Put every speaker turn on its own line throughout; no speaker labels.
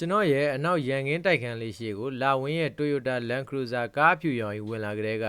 ကျွန်တော်ရဲ့အနောက်ရန်ကင်းတိုက်ခန်းလေးရှိကိုလာဝင်းရဲ့ Toyota Land Cruiser ကားဖြူရောင်ကြီးဝင်လာကြတဲ့က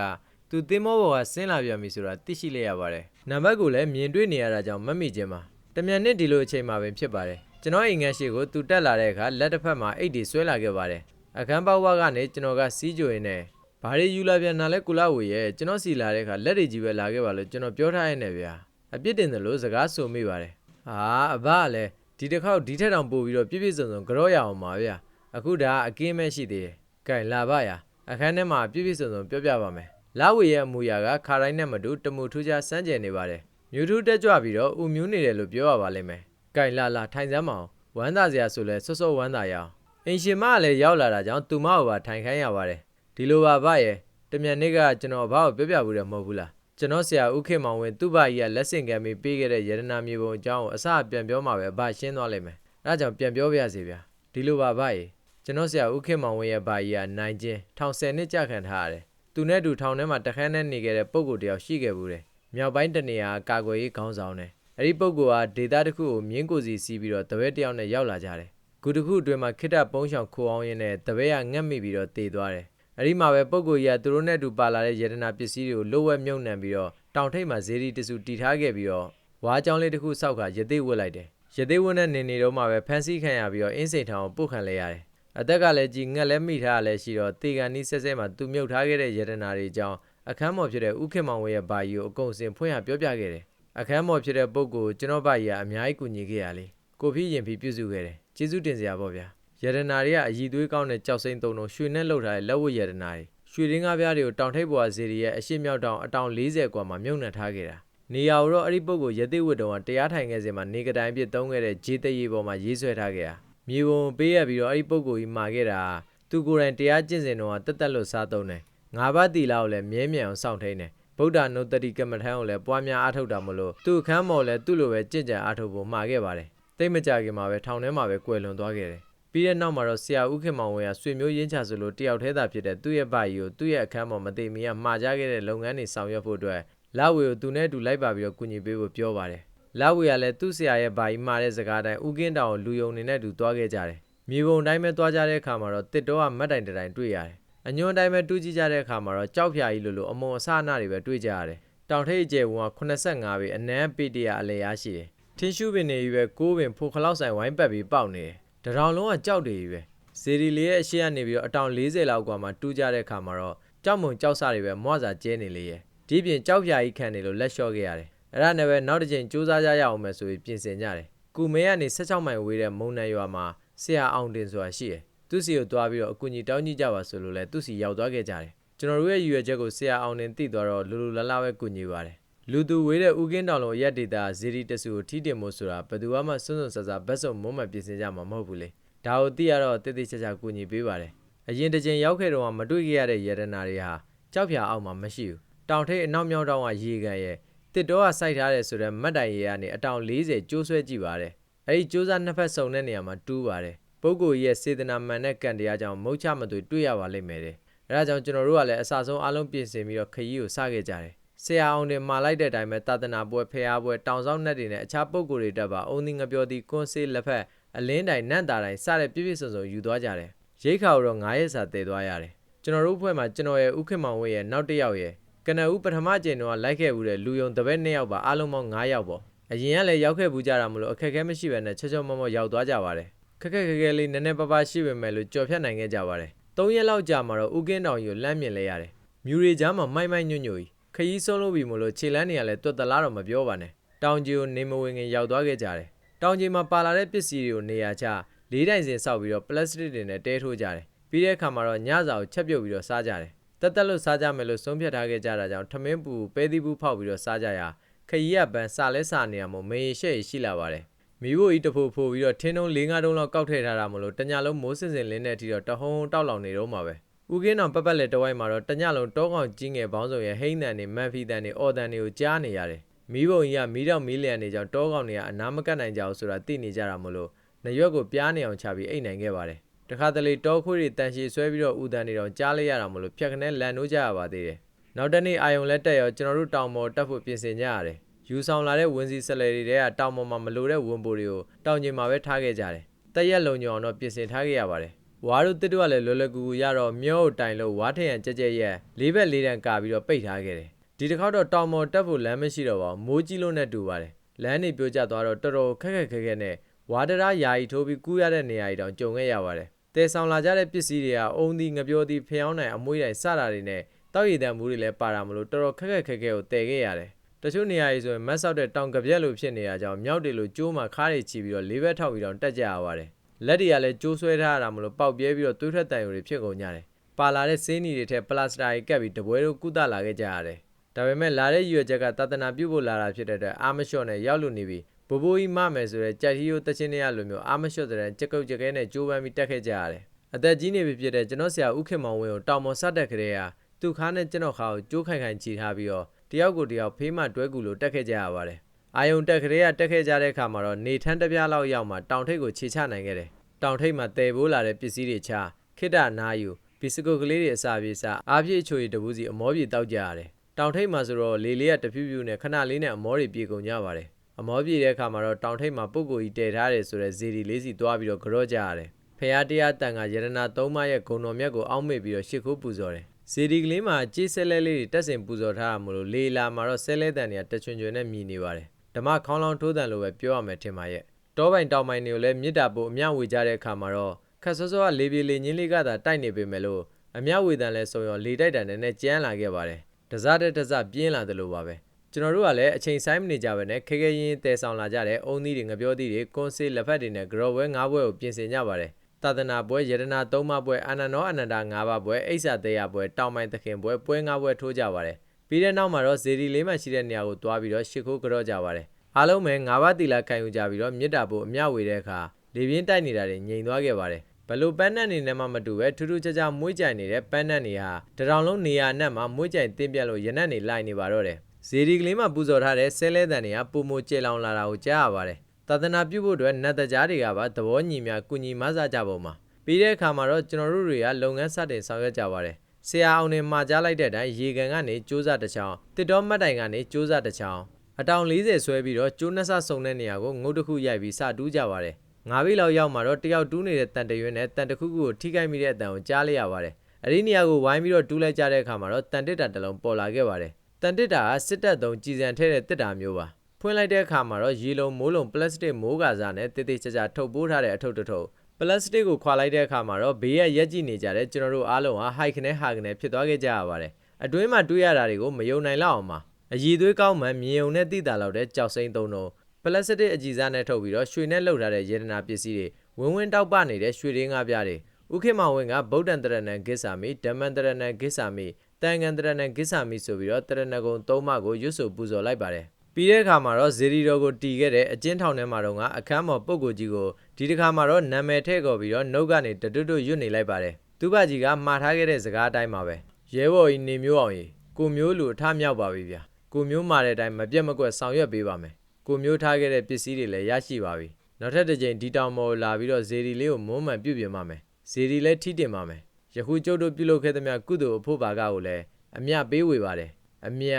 သူသင်းမောပေါ်ကဆင်းလာပြန်ပြီဆိုတာသိရှိလိုက်ရပါတယ်။နံပါတ်ကိုလည်းမြင်တွေ့နေရတာကြောင့်မမိခြင်းပါ။တမြန်နှစ်ဒီလိုအချိန်မှာပဲဖြစ်ပါတယ်။ကျွန်တော်အိမ်ငန်းရှိကိုသူတက်လာတဲ့အခါလက်တစ်ဖက်မှာအိတ်ဒီဆွဲလာခဲ့ပါတယ်။အခန်းပေါက်ဝကနေကျွန်တော်ကစီးကြိုရင်းနဲ့ဘာတွေယူလာပြန်တာလဲကုလာဝေရဲ့ကျွန်တော်စီလာတဲ့အခါလက်တွေကြီးပဲလာခဲ့ပါလို့ကျွန်တော်ပြောထားရနေဗျာ။အပြစ်တင်တယ်လို့စကားဆိုမိပါတယ်။ဟာအဘကလည်း ဒီတစ်ခေါက်ဒီထက်တောင်ပို့ပြီးတော့ပြည့်ပြည့်စုံစုံကြောရအောင်ပါဗျာ။အခုဒါအကင်းမဲ့ရှိသေးတယ်။ကဲလာပါရအခန်းထဲမှာပြည့်ပြည့်စုံစုံပြောပြပါမယ်။လာဝေရဲ့အမူအရာကခါတိုင်းနဲ့မတူတမူထူးခြားစမ်းကြယ်နေပါတယ်။မြူထူးတက်ကြွပြီးတော့ဥမြူးနေတယ်လို့ပြောရပါလိမ့်မယ်။ကဲလာလာထိုင်စမ်းမအောင်ဝမ်းသာစရာဆိုလဲစောစောဝမ်းသာရအောင်။အင်ရှင်မကလည်းရောက်လာတာကြောင့်သူမကိုပါထိုင်ခိုင်းရပါတယ်။ဒီလိုပါဗျရဲ့တမြန်နေ့ကကျွန်တော်ဘာကိုပြောပြဘူးတယ်မဟုတ်ဘူးလား။ ကျွန်တော်ဆရာဦးခေမောင်ဝင်းသူ့ဘာကြီးကလက်ဆင့်ကမ်းပြီးပေးခဲ့တဲ့ရတနာမြေပုံအကြောင်းကိုအစပြန်ပြောမှာပဲအဘရှင်းသွားလိမ့်မယ်။အဲဒါကြောင့်ပြန်ပြောပြရစီဗျာ။ဒီလိုပါဗျရဲ့ကျွန်တော်ဆရာဦးခေမောင်ဝင်းရဲ့ဘာကြီးကနိုင်ချင်းထောင်ဆယ်နှစ်ကြာခံထားရတယ်။သူနဲ့တူထောင်ထဲမှာတခန်းနဲ့နေခဲ့တဲ့ပုံကိုယ်တယောက်ရှိခဲ့ဘူးတယ်။မြောက်ပိုင်းတနေရာကာကွယ်ရေးခေါင်းဆောင်တယ်။အဲ့ဒီပုံကိုယ်ကဒေတာတစ်ခုကိုမြင်းကိုစီစီးပြီးတော့တပည့်တယောက်နဲ့ရောက်လာကြတယ်။ခုတစ်ခုအတွင်းမှာခိတ္တပုံးရှောင်ခိုအောင်ရင်းနဲ့တပည့်ကငတ်မိပြီးတော့တေသွားတယ်။ အဲ့ဒီမှာပဲပုံကိုယ်ကြီးကသူတို့နဲ့အတူပါလာတဲ့ယေဒနာပစ္စည်းတွေကိုလိုဝက်မြုပ်နှံပြီးတော့တောင်ထိပ်မှာဇေဒီတစုတီထားခဲ့ပြီးတော့ဝါးကြောင်းလေးတစ်ခုစောက်ကရသေးဝတ်လိုက်တယ်။ရသေးဝတ်နဲ့နေနေတော့မှပဲဖန်ဆီးခံရပြီးတော့အင်းစိန်ထောင်ကိုပို့ခံလိုက်ရတယ်။အသက်ကလည်းကြီးငက်လည်းမိထားရလည်းရှိတော့တေကန်နီးဆက်ဆက်မှာသူမြုပ်ထားခဲ့တဲ့ယေဒနာတွေအကြောင်းအခန်းမော်ဖြစ်တဲ့ဥခေမောင်ဝင်းရဲ့ဘာကြီးကိုအကုန်စင်ဖွင့်ရပြောပြခဲ့တယ်။အခန်းမော်ဖြစ်တဲ့ပုဂ္ဂိုလ်ကျွန်တော်ဘာကြီးကအများကြီးကူညီခဲ့ရလေ။ကိုဖီးရင်ဖီးပြုစုခဲ့တယ်။ကျေးဇူးတင်စရာပေါ့ဗျာ။ ယရနာတွေကအည်သွေးကောင်းတဲ့ကြောက်စိမ့်သုံးလုံးရွှေနဲ့လှုပ်ထားတဲ့လက်ဝတ်ယရနာတွေရွှေရင်းကားပြားတွေကိုတောင်ထိပ်ပေါ်ဇေရီရဲ့အရှိမြောက်တောင်အတောင်40ကွာမှာမြုပ်နှံထားခဲ့တာနေရာကိုတော့အဲ့ဒီပုဂ္ဂိုလ်ရသေးဝတ်တော်ကတရားထိုင်ခဲ့စဉ်မှာနေကတိုင်ပြစ်သုံးခဲ့တဲ့ဂျေးတရေပေါ်မှာရေးဆွဲထားခဲ့တာမြေပုံပေးရပြီးတော့အဲ့ဒီပုဂ္ဂိုလ်ကြီးမှာခဲ့တာသူကိုယ်တိုင်တရားကျင့်စဉ်တော့တက်တက်လို့စားသုံးတယ်ငါးပါးတီလာကိုလည်းမြဲမြံအောင်စောင့်ထိန်တယ်ဗုဒ္ဓနုတ္တိကမ္မထံကိုလည်းပွားများအားထုတ်တာမလို့သူ့အခန်းမော်လည်းသူ့လိုပဲကြင့်ကြံအားထုတ်ဖို့မှာခဲ့ပါတယ်တိတ်မကြခင်မှာပဲထောင်ထဲမှာပဲကွယ်လွန်သွားခဲ့တယ် ပြီးတဲ့နောက်မှာတော့ဆရာဦးခင်မောင်ဝင်းကဆွေမျိုးရင်းချဆိုလို့တယောက်တည်းသာဖြစ်တဲ့သူ့ရဲ့ဗာကြီးကိုသူ့ရဲ့အခန်းပေါ်မသိမီကမှာကြခဲ့တဲ့လုပ်ငန်းတွေဆောင်ရွက်ဖို့အတွက်လာဝေကိုသူနဲ့အတူလိုက်ပါပြီးတော့ကူညီပေးဖို့ပြောပါတယ်လာဝေကလည်းသူ့ဆရာရဲ့ဗာကြီးမှာတဲ့စကားတိုင်းဦးကင်းတောင်ကိုလူယုံနေနဲ့အတူသွားခဲ့ကြတယ်မြေပုံတိုင်းပဲသွားကြတဲ့အခါမှာတော့တစ်တော့ကမတ်တိုင်တိုင်တွေ့ရတယ်အညွန်တိုင်းပဲတူးကြည့်ကြတဲ့အခါမှာတော့ကြောက်ဖြာကြီးလိုလိုအမုံအဆအနာတွေပဲတွေ့ကြရတယ်တောင်ထိပ်အကျယ်ဝန်းက85ပေအနမ်းပေတရာအလဲရရှိတယ်ထင်းရှူးပင်တွေကြီးပဲကိုးပင်ဖိုခလောက်ဆိုင်ဝိုင်းပတ်ပြီးပေါက်နေတယ် တရောင်လုံးကကြောက်တွေကြီးပဲဇေဒီလေးရဲ့အရှိကနေပြီးတော့အတောင်40လောက်ကွာမှာတူးကြတဲ့ခါမှာတော့ကြောက်မုံကြောက်စတွေပဲမွစာကျဲနေလေရဲ့ဒီပြင်ကြောက်ပြာကြီးခံနေလို့လက်လျှော့ခဲ့ရတယ်အဲ့ဒါနဲ့ပဲနောက်တစ်ချိန်စူးစမ်းကြရအောင်မယ်ဆိုပြီးပြင်ဆင်ကြတယ်ကုမဲကနေ16မိုင်ဝေးတဲ့မုံနံရွာမှာဆရာအောင်တင်ဆိုတာရှိတယ်သူစီကိုတွားပြီးတော့အကူကြီးတောင်းကြည့်ကြပါဆိုလို့လဲသူစီရောက်သွားခဲ့ကြတယ်ကျွန်တော်တို့ရဲ့ရည်ရွယ်ချက်ကိုဆရာအောင်တင်သိသွားတော့လူလူလလပဲကူညီပါတယ် လူသူဝေးတဲ့ဦးကင်းတောင်လိုရက်ဒေတာဇီရီတဆူကိုထိတင်မို့ဆိုတာဘယ်သူမှစွန်းစွန်းဆဆဘက်စုံမုံမှပြင်ဆင်ကြမှာမဟုတ်ဘူးလေဒါကိုသိရတော့တိတိကျကျကူညီပေးပါတယ်အရင်တစ်ချိန်ရောက်ခဲ့တော့မတွေ့ခဲ့ရတဲ့ရတနာတွေဟာကြောက်ဖြာအောက်မှာမရှိဘူးတောင်ထိပ်အနောက်မြောက်တောင်ကရေကန်ရဲ့တစ်တော့ကစိုက်ထားတယ်ဆိုတော့မတ်တိုင်ရေကနေအတောင်40ကျိုးဆွဲကြည့်ပါတယ်အဲ့ဒီကျိုးစားနှစ်ဖက်စုံတဲ့နေရာမှာတူးပါတယ်ပုဂ္ဂိုလ်ရဲ့စေတနာမှန်တဲ့ကံတရားကြောင့်မုတ်ချမသွေတွေ့ရပါလိမ့်မယ်တဲ့အဲဒါကြောင့်ကျွန်တော်တို့ကလည်းအစဆုံးအားလုံးပြင်ဆင်ပြီးတော့ခရီးကိုစခဲ့ကြတယ် ဆရာအောင်တွေမှာလိုက်တဲ့အတိုင်းပဲတာသနာပွဲဖះပွဲတောင်ဆောင်နှက်တွေနဲ့အခြားပုဂ္ဂိုလ်တွေတက်ပါအုံဒီငပြောသည်ကွန်ဆေးလက်ဖက်အလင်းတိုင်နန့်တာတိုင်စတဲ့ပြည့်ပြည့်စုံစုံယူသွားကြတယ်ရိတ်ခါကိုတော့9ရက်စာတည်သွားရတယ်ကျွန်တော်တို့ဖွဲ့မှာကျွန်တော်ရဲ့ဥခင်မောင်ဝင်းရဲ့နောက်တစ်ယောက်ရဲ့ကနဦးပထမကျင်တော့လိုက်ခဲ့ဘူးတဲ့လူယုံတပည့်2ယောက်ပါအားလုံးပေါင်း9ယောက်ပေါ့အရင်ကလည်းရောက်ခဲ့ဘူးကြတာမလို့အခက်အခဲမရှိဘဲနဲ့ချောချောမောမောရောက်သွားကြပါတယ်ခက်ခက်ခဲခဲလေးနည်းနည်းပါးပါးရှိပေမဲ့လို့ကြော်ဖြတ်နိုင်ခဲ့ကြပါတယ်၃ရက်လောက်ကြာမှာတော့ဥကင်းတောင်ကြီးကိုလမ်းမြင်လဲရတယ်မြူရီကြားမှာမိုက်မိုက်ညွန့်ညွန့်ကြီးခ ရီးဆုံးလို့ပြီမလို့ခြေလန်းနေရလဲတွတ်တလားတော့မပြောပါနဲ့တောင်ကြီးကိုနေမဝင်ခင်ရောက်သွားခဲ့ကြတယ်တောင်ကြီးမှာပါလာတဲ့ပစ္စည်းတွေကိုနေရာချလေးတိုင်စင်ဆောက်ပြီးတော့ပလတ်စတစ်တွေနဲ့တဲထိုးကြတယ်ပြီးတဲ့အခါမှာတော့ညစာကိုချက်ပြုတ်ပြီးတော့စားကြတယ်တက်တက်လို့စားကြမယ်လို့ဆုံးဖြတ်ထားခဲ့ကြတာကြောင့်ထမင်းပူပဲသီးပူဖောက်ပြီးတော့စားကြရခရီးရပန်းစားလဲစားနေရမို့မေရှက်ရှိလာပါတယ်မိဖို့ဤတဖို့ဖို့ပြီးတော့ထင်းတုံး၄၅တုံးလောက်ကောက်ထည့်ထားတာမလို့တညလုံးမိုးစင်စင်လင်းတဲ့အထိတော့တဟုံတောက်လောင်နေတော့မှာပဲ ဦးကင်းတော်ပက်ပက်လက်တဝိုက်မှာတော့တညလုံးတောကောင်ကြီးငယ်ပေါင်းစုံရဲ့ဟိန်းတန်တွေမန်ဖီတန်တွေအော်တန်တွေကိုကြားနေရတယ်မီးပုံကြီးကမီးတော့မီးလျံနေကြောင်တောကောင်တွေကအနားမကတ်နိုင်ကြဘူးဆိုတာသိနေကြတာမလို့နရွက်ကိုပြားနေအောင်ချပြီးအိတ်နိုင်ခဲ့ပါတယ်တခါတလေတောခွေးတွေတန်ရှည်ဆွဲပြီးတော့ဥတန်နေတော့ကြားလိုက်ရတာမလို့ဖြတ်ခနဲလန်နိုးကြရပါသေးတယ်နောက်တနေ့အာယုံလက်တက်ရောကျွန်တော်တို့တောင်ပေါ်တက်ဖို့ပြင်ဆင်ကြရတယ်ယူဆောင်လာတဲ့ဝင်းစီဆက်လယ်တွေတဲကတောင်ပေါ်မှာမလိုတဲ့ဝင်းပိုတွေကိုတောင်ကျင်မှာပဲထားခဲ့ကြတယ်တတက်ရက်လုံညောင်တော့ပြင်ဆင်ထားခဲ့ရပါတယ် ဝါတို့တစ်တော့ကလည်းလွယ်လွယ်ကူကူရတော့မျောကိုတိုင်လို့ဝါထရံကြက်ကြက်ရက်လေးဘက်လေးတန်ကာပြီးတော့ပိတ်ထားခဲ့တယ်ဒီတစ်ခေါက်တော့တောင်ပေါ်တက်ဖို့လမ်းမရှိတော့ပါဘူးမိုးကြီးလို့နဲ့တူပါတယ်လမ်းနေပြိုကျသွားတော့တော်တော်ခက်ခက်ခက်ခက်နဲ့ဝါဒရာယာယီထိုးပြီးကူးရတဲ့နေရာကြီးတောင်ကြုံခဲ့ရပါတယ်တဲဆောင်လာကြတဲ့ပစ္စည်းတွေကအုံသည်ငပြောသည်ဖျောင်းနိုင်အမွှေးတိုင်စတာတွေနဲ့တောက်ရည်တံမှုတွေလည်းပါတာမလို့တော်တော်ခက်ခက်ခက်ခက်ကိုတည်ခဲ့ရတယ်တချို့နေရာကြီးဆိုရင်မတ်ဆောက်တဲ့တောင်ကပြက်လိုဖြစ်နေတာကြောင့်မြောက်တွေလိုကျိုးမှခါးတွေချီပြီးတော့လေးဘက်ထောက်ပြီးတော့တက်ကြရပါတယ် လက်တွေကလည်းကျိုးဆွဲထားရတာမလို့ပေါက်ပြဲပြီးတော့သွေးထွက်တန်ယူတွေဖြစ်ကုန်ကြတယ်ပါလာတဲ့ဆေးနီတွေထက်ပလတ်စတာကြီးကပ်ပြီးတပွဲတို့ကုသလာခဲ့ကြရတယ်ဒါပေမဲ့လာတဲ့ရွယ်ချက်ကတသနာပြုတ်ဖို့လာတာဖြစ်တဲ့အတွက်အာမလျှော့နဲ့ရောက်လူနေပြီးဘိုးဘိုးကြီးမမယ်ဆိုတဲ့ကြက်ဟီယိုတချင်းတွေကလိုမျိုးအာမလျှော့တဲ့ကြက်ကုတ်ကြက်ခဲနဲ့ကျိုးပန်းပြီးတက်ခဲ့ကြရတယ်အသက်ကြီးနေပြီဖြစ်တဲ့ကျွန်တော်ဆရာဦးခင်မောင်ဝင်းကိုတောင်ပေါ်ဆက်တက်ခရဲရာသူ့ခါနဲ့ကျွန်တော်ခါကိုကျိုးခိုင်ခိုင်ချီထားပြီးတော့တယောက်ကိုတယောက်ဖေးမှတွဲကူလို့တက်ခဲ့ကြရပါတယ် အာယုံတက်ခရဲကတက်ခဲ့ကြတဲ့အခါမှာတော့နေထန်းတစ်ပြားလောက်ရောက်မှတောင်ထိပ်ကိုခြေချနိုင်ခဲ့တယ်တောင်ထိပ်မှာတည်ပိုးလာတဲ့ပစ္စည်းတွေချခိတ္တနာယူဘီစကုတ်ကလေးတွေအစာပြေစာအားပြည့်ချိုရီတပူးစီအမောပြေတောက်ကြရတယ်တောင်ထိပ်မှာဆိုတော့လေလေးကတဖြူးဖြူးနဲ့ခဏလေးနဲ့အမောတွေပြေကုန်ကြပါတယ်အမောပြေတဲ့အခါမှာတော့တောင်ထိပ်မှာပုပ်ကိုကြီးတည်ထားတယ်ဆိုတဲ့ဇေဒီလေးစီသွားပြီးတော့ကြော့ကြရတယ်ဖះတရားတန်ကယရနာသုံးပါးရဲ့ဂုံတော်မြတ်ကိုအောက်မေ့ပြီးတော့ရှ िख ိုးပူဇော်တယ်ဇေဒီကလေးမှာကြေးဆဲလဲလေးတွေတက်ဆင်ပူဇော်ထားတာမလို့လေလာမှာတော့ဆဲလဲတန်တွေကတချွင်ချွင်နဲ့မြည်နေပါတယ် ဓမ္မခေါင်းလောင်းထိုးတန်လိုပဲပြောရမယ်ထင်ပါရဲ့တောပိုင်တောင်ပိုင်တွေကိုလည်းမေတ္တာပို့အမျှဝေကြတဲ့အခါမှာတော့ခက်စောစောကလေပြေလေညင်းလေးကသာတိုက်နေပေမဲ့လို့အမျှဝေတန်လဲဆိုရောလေတိုက်တန်နဲ့နဲ့ကျန်းလာခဲ့ပါတယ်တစားတဲ့တစားပြင်းလာတယ်လို့ပါပဲကျွန်တော်တို့ကလည်းအချိန်ဆိုင်မနေကြပဲနဲ့ခဲခဲရင်းတဲဆောင်လာကြတဲ့အုံသီးတွေငပြောသီးတွေကွန်ဆေးလက်ဖက်တွေနဲ့ဂရော့ဝဲ၅ဘွဲကိုပြင်ဆင်ကြပါတယ်သာသနာပွဲယရနာ၃ပါးပွဲအာနန္ဒောအနန္ဒာ၅ပါးပွဲအိဆာတေယပွဲတောင်မိုင်သခင်ပွဲပွဲ၅ပွဲထိုးကြပါတယ် ပြီးတဲ့နောက်မှာတော့ဇေဒီလေးမှရှိတဲ့နေရာကိုတွားပြီးတော့ရှ िख ိုးကြော့ကြပါတယ်အားလုံးပဲ၅ပါးတီလာခံယူကြပြီးတော့မြစ်တာပို့အမျှဝေတဲ့အခါလေပြင်းတိုက်နေတာတွေငြိမ်သွားခဲ့ပါတယ်ဘလို့ပန်းနှံ့နေနဲ့မှမတူပဲထူးထူးခြားခြားမွေးကြိုင်နေတဲ့ပန်းနှံ့တွေဟာတရောင်လုံးနေရာအနှံ့မှာမွေးကြိုင်တင်းပြက်လို့ရနက်နေလိုက်နေပါတော့တယ်ဇေဒီကလေးမှပူဇော်ထားတဲ့ဆဲလဲတန်တွေကပုံမကျဲလောင်လာတာကိုကြားရပါတယ်သာသနာပြုဖို့အတွက်နတ်တကြားတွေကပါသဘောညီများကုညီမဆကြပုံမှာပြီးတဲ့အခါမှာတော့ကျွန်တော်တို့တွေကလုပ်ငန်းစတင်ဆောင်ရွက်ကြပါတယ် ဆရာအောင်နေမှာကြားလိုက်တဲ့အတိုင်းရေကန်ကနေစူးစတစ်ချောင်းတစ်တော်မှတ်တိုင်ကနေစူးစတစ်ချောင်းအတောင်40ဆွဲပြီးတော့ကျိုးနှဆဆုံတဲ့နေရာကိုငုတ်တစ်ခုရိုက်ပြီးစတူးကြပါတယ်ငါးဘိလောက်ရောက်မှာတော့တယောက်တူးနေတဲ့တန်တရွင်းနဲ့တန်တခုခုကိုထိခိုက်မိတဲ့အတန်ကိုကြားလိုက်ရပါတယ်အဲ့ဒီနေရာကိုဝိုင်းပြီးတော့တူးလိုက်ကြတဲ့အခါမှာတော့တန်တစ်တာတစ်လုံးပေါ်လာခဲ့ပါတယ်တန်တစ်တာကစစ်တပ်သုံးကြည်စံထဲတဲ့တစ်တာမျိုးပါဖွင့်လိုက်တဲ့အခါမှာတော့ရေလုံးမိုးလုံးပလတ်စတစ်မိုးကာစားနဲ့တိတိကျကျထုတ်ပိုးထားတဲ့အထုပ်တစ်ထုပ် ပလတ်စတစ်ကိုခွာလိုက်တဲ့အခါမှာတော့ဘေးရရက်ကြည့်နေကြတဲ့ကျွန်တော်တို့အားလုံးဟာဟိုက်ခနဲ့ဟာခနဲ့ဖြစ်သွားခဲ့ကြရပါတယ်အတွင်းမှာတွေးရတာတွေကိုမယုံနိုင်လောက်အောင်ပါအည်သွေးကောင်းမှန်မြင်ုံနဲ့တိတာလောက်တဲ့ကြောက်စိမ့်သုံးတော့ပလတ်စတစ်အကြည်စားနဲ့ထုတ်ပြီးတော့ရွှေနဲ့လှုပ်ထားတဲ့ရေဒနာပစ္စည်းတွေဝင်းဝင်းတောက်ပနေတဲ့ရွှေရင်းငါးပြားတွေဥခေမောင်ဝင်းကဗုဒ္ဓံတရဏံဂစ္ဆာမိဓမ္မံတရဏံဂစ္ဆာမိတန်ငံတရဏံဂစ္ဆာမိဆိုပြီးတော့တရဏဂုံသုံးပါးကိုရွတ်ဆိုပူဇော်လိုက်ပါတယ်ပြီးတဲ့အခါမှာတော့ဇေရီတော်ကိုတီခဲ့တဲ့အကျဉ်းထောင်ထဲမှာတော့ကအခန်းမော်ပုတ်ကိုကြီးကို ဒီတစ်ခါမှာတော့နာမည်ထည့်ခေါ်ပြီးတော့နှုတ်ကနေတတွတ်တွတ်ရွတ်နေလိုက်ပါတယ်သူ့ဘကြီးကမှားထားခဲ့တဲ့စကားအတိုင်းပါပဲရဲဘော်ကြီးနေမျိုးအောင်ကြီးကိုမျိုးလူအထမြောက်ပါပြီဗျာကိုမျိုးမာတဲ့အတိုင်းမပြတ်မကွက်ဆောင်ရွက်ပေးပါမယ်ကိုမျိုးထားခဲ့တဲ့ပစ္စည်းတွေလည်းရရှိပါပြီနောက်ထပ်တစ်ကြိမ်ဒီတောင်မော်လာပြီးတော့ဇေရီလေးကိုမုံမှန်ပြုတ်ပြင်ပါမယ်ဇေရီလည်းထိတင်ပါမယ်ယခုကျုပ်တို့ပြုလုပ်ခဲ့သမျှကုသိုလ်အဖို့ပါကကိုလည်းအမြပေးဝေပါတယ်အမြ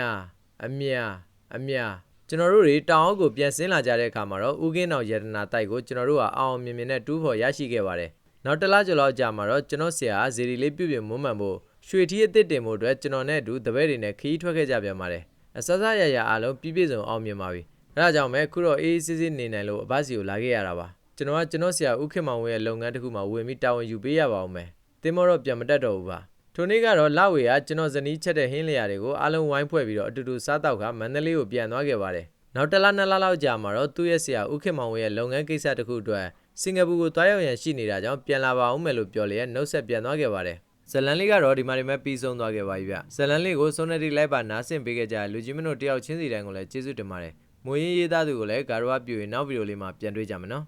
အမြအမြ ကျွန်တော်တို့တွေတောင်အောက်ကိုပြန်ဆင်းလာကြတဲ့အခါမှာတော့ဥကင်းတော်ယတနာတိုက်ကိုကျွန်တော်တို့ကအောင်အောင်မြင်မြင်နဲ့တူးဖော်ရရှိခဲ့ပါတယ်နောက်တစ်လားကျော်လောက်ကြာမှာတော့ကျွန်တော်ဆရာဇေရီလေးပြုတ်ပြင်မုံမှန်ဖို့ရွှေထီးအစ်စ်တင်ဖို့အတွက်ကျွန်တော်နဲ့အတူတပည့်တွေနဲ့ခီးထွက်ခဲ့ကြပြန်ပါတယ်အစစရရအားလုံးပြည့်ပြည့်စုံအောင်မြင်ပါပြီအဲဒါကြောင့်ပဲခုတော့အေးအေးဆေးဆေးနေနိုင်လို့အဘစီကိုလာခဲ့ရတာပါကျွန်တော်ကကျွန်တော်ဆရာဥခေမောင်ဝင်းရဲ့လုပ်ငန်းတစ်ခုမှာဝင်ပြီးတာဝန်ယူပေးရပါအောင်မယ်တင်းမောတော့ပြန်မတက်တော့ဘူးပါ ထိုနေ့ကတော့လဝေကကျွန်တော်ဇနီးချက်တဲ့ဟင်းလျာတွေကိုအားလုံးဝိုင်းဖွဲ့ပြီးတော့အတူတူစားတော့ကမန္တလေးကိုပြန်သွားခဲ့ပါတယ်နောက်တစ်လနှစ်လလောက်ကြာမှာတော့သူ့ရဲ့ဆရာဥခေမောင်ဝင်းရဲ့လုပ်ငန်းကိစ္စတစ်ခုအတွက်စင်ကာပူကိုတွားရောက်ရန်ရှိနေတာကြောင့်ပြန်လာပါအောင်မယ်လို့ပြောလျက်နှုတ်ဆက်ပြန်သွားခဲ့ပါတယ်ဇလန်လေးကတော့ဒီမှာဒီမဲ့ပြီးဆုံးသွားခဲ့ပါပြီဗျဇလန်လေးကိုစုံနေတီလိုက်ပါနားဆင်ပေးခဲ့ကြလူကြီးမင်းတို့တယောက်ချင်းစီတိုင်းကိုလည်းကျေးဇူးတင်ပါတယ်မွေးရင်းရေးသားသူကိုလည်းဂါရဝပြုရင်နောက်ဗီဒီယိုလေးမှာပြန်တွေ့ကြမယ်နော်